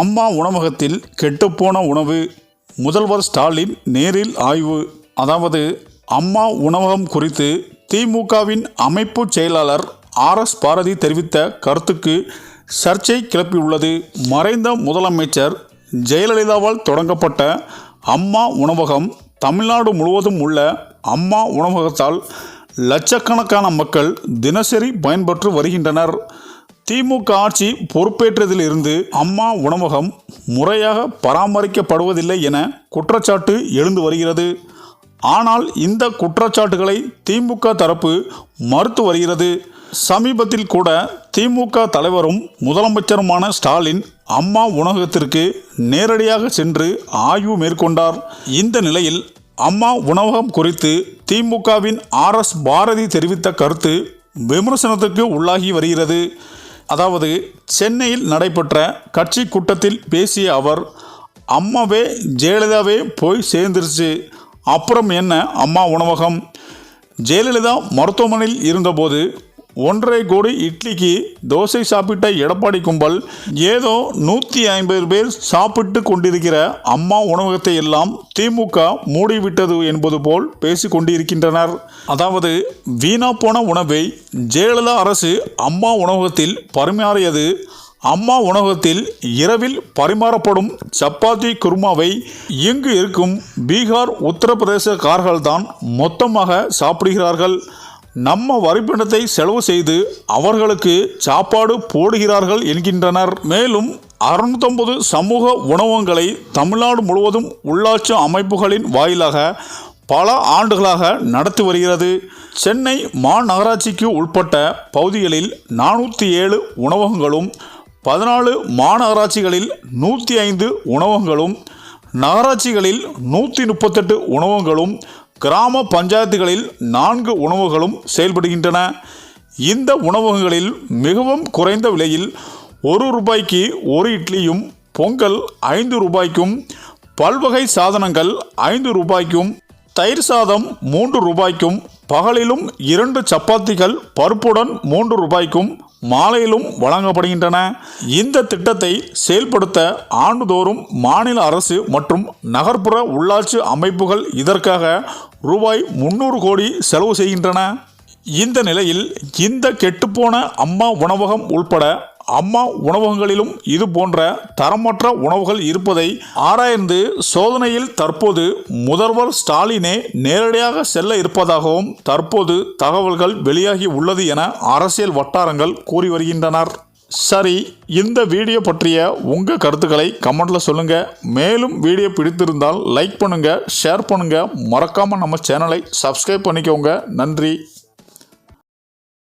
அம்மா உணவகத்தில் கெட்டுப்போன உணவு. முதல்வர் ஸ்டாலின் நேரில் ஆய்வு. அதாவது அம்மா உணவகம் குறித்து திமுகவின் அமைப்பு செயலாளர் ஆர் எஸ் பாரதி தெரிவித்த கருத்துக்கு சர்ச்சை கிளப்பியுள்ளது. மறைந்த முதலமைச்சர் ஜெயலலிதாவால் தொடங்கப்பட்ட அம்மா உணவகம் தமிழ்நாடு முழுவதும் உள்ள அம்மா உணவகத்தால் லட்சக்கணக்கான மக்கள் தினசரி பயன்பெற்று வருகின்றனர். திமுக ஆட்சி பொறுப்பேற்றதிலிருந்து அம்மா உணவகம் முறையாக பராமரிக்கப்படுவதில்லை என குற்றச்சாட்டு எழுந்து வருகிறது. ஆனால் இந்த குற்றச்சாட்டுகளை திமுக தரப்பு மறுத்து வருகிறது. சமீபத்தில் கூட திமுக தலைவரும் முதலமைச்சருமான ஸ்டாலின் அம்மா உணவகத்திற்கு நேரடியாக சென்று ஆய்வு மேற்கொண்டார். இந்த நிலையில் அம்மா உணவகம் குறித்து திமுகவின் ஆர் எஸ் பாரதி தெரிவித்த கருத்து விமர்சனத்துக்கு உள்ளாகி வருகிறது. அதாவது சென்னையில் நடைபெற்ற கட்சி கூட்டத்தில் பேசிய அவர் அம்மாவே ஜெயலலிதாவே போய் சேர்ந்துருச்சு. அப்புறம் என்ன அம்மா உணவகம்? ஜெயலலிதா மருத்துவமனையில் இருந்தபோது ஒன்றரை கோடி இட்லிக்கு தோசை சாப்பிட்ட எடப்பாடி கும்பல் ஏதோ நூற்றி ஐம்பது பேர் சாப்பிட்டு கொண்டிருக்கிற அம்மா உணவகத்தை எல்லாம் திமுக மூடிவிட்டது என்பது போல் பேசி கொண்டிருக்கின்றனர். அதாவது வீணா போன உணவை ஜெயலலிதா அரசு அம்மா உணவகத்தில் பரிமாறியது. அம்மா உணவகத்தில் இரவில் பரிமாறப்படும் சப்பாத்தி குருமாவை இங்கு இருக்கும் பீகார் உத்தரப்பிரதேசக்காரர்கள்தான் மொத்தமாக சாப்பிடுகிறார்கள். நம்ம வரிப்பணத்தை செலவு செய்து அவர்களுக்கு சாப்பாடு போடுகிறார்கள் என்கின்றனர். மேலும் அறுநூத்தொம்பது சமூக உணவகங்களை தமிழ்நாடு முழுவதும் உள்ளாட்சி அமைப்புகளின் வாயிலாக பல ஆண்டுகளாக நடத்தி வருகிறது. சென்னை மாநகராட்சிக்கு உட்பட்ட பகுதிகளில் நானூற்றி ஏழு உணவகங்களும் பதினாலு மாநகராட்சிகளில் நூற்றி ஐந்து உணவகங்களும் நகராட்சிகளில் நூற்றி முப்பத்தெட்டு உணவகங்களும் கிராம பஞ்சாயத்துகளில் நான்கு உணவுகளும் செயல்படுகின்றன. இந்த உணவகங்களில் மிகவும் குறைந்த விலையில் ஒரு ரூபாய்க்கு ஒரு இட்லியும் பொங்கல் ஐந்து ரூபாய்க்கும் பல்வகை சாதனங்கள் ஐந்து ரூபாய்க்கும் தயிர் சாதம் மூன்று ரூபாய்க்கும் பகலிலும் இரண்டு சப்பாத்திகள் பருப்புடன் மூன்று ரூபாய்க்கும் மாலையிலும் வழங்கப்படுகின்றன. இந்த திட்டத்தை செயல்படுத்த ஆண்டுதோறும் மாநில அரசு மற்றும் நகர்ப்புற உள்ளாட்சி அமைப்புகள் இதற்காக ரூபாய் முன்னூறு கோடி செலவு செய்கின்றன. இந்த நிலையில் இந்த கெட்டுப்போன அம்மா உணவகம் உள்பட அம்மா உணவகங்களிலும் இது போன்ற தரமற்ற உணவுகள் இருப்பதை ஆராய்ந்து சோதனையில் தற்போது முதல்வர் ஸ்டாலினே நேரடியாக செல்ல இருப்பதாகவும் தற்போது தகவல்கள் வெளியாகி உள்ளது என அரசியல் வட்டாரங்கள் கூறி வருகின்றனர். சரி இந்த வீடியோ பற்றிய உங்கள் கருத்துக்களை கமெண்ட்டில் சொல்லுங்கள் மேலும் வீடியோ பிடித்திருந்தால் லைக் பண்ணுங்கள் ஷேர் பண்ணுங்கள் மறக்காமல் நம்ம சேனலை சப்ஸ்கிரைப் பண்ணிக்கோங்க. நன்றி.